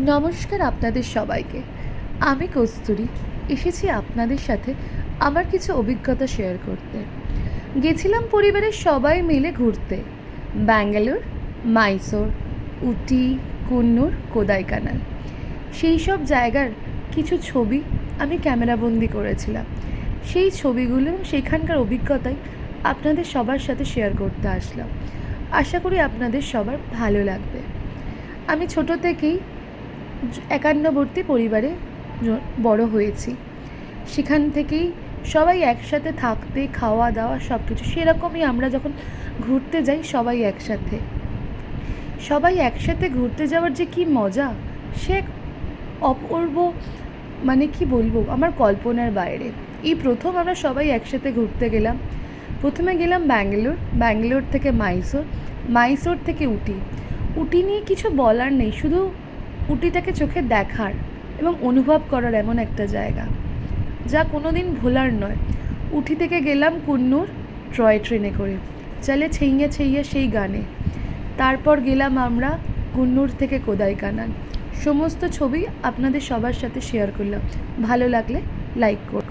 নমস্কার আপনাদের সবাইকে। আমি কস্তুরী, এসেছি আপনাদের সাথে আমার কিছু অভিজ্ঞতা শেয়ার করতে। গেছিলাম পরিবারের সবাই মিলে ঘুরতে। ব্যাঙ্গালোর, মাইসোর, উটি, কুন্নুর, কোদাইকানাল। সেই সব জায়গার কিছু ছবি আমি ক্যামেরাবন্দি করেছিলাম। সেই ছবিগুলো সেখানকার অভিজ্ঞতাই আপনাদের সবার সাথে শেয়ার করতে আসলাম। আশা করি আপনাদের সবার ভালো লাগবে। আমি ছোট থেকেই একান্নবর্তী পরিবারে বড় হয়েছি। সেখান থেকেই সবাই একসাথে থাকতে, খাওয়া দাওয়া সব কিছু সেরকমই আমরা যখন ঘুরতে যাই সবাই একসাথে। সবাই একসাথে ঘুরতে যাওয়ার যে কি মজা, সে অপূর্ব মানে কি বলব, আমার কল্পনার বাইরে। এই প্রথম আমরা সবাই একসাথে ঘুরতে গেলাম। প্রথমে গেলাম ব্যাঙ্গালোর ব্যাঙ্গালোর থেকে মাইসোর মাইসোর থেকে উটি। উটি নিয়ে কিছু বলার নেই, শুধু উটিটাকে চোখে দেখার এবং অনুভব করার এমন একটা জায়গা, যা কোনো দিন ভোলার নয়। উঠি থেকে গেলাম কুন্নুর ট্রয় ট্রেনে করে। চলে ছেইয়ে ছেইয়ে সেই গানে। তারপর গেলাম আমরা কুন্নুর থেকে কোদাইকানান সমস্ত ছবি আপনাদের সবার সাথে শেয়ার করলাম। ভালো লাগলে লাইক করুন।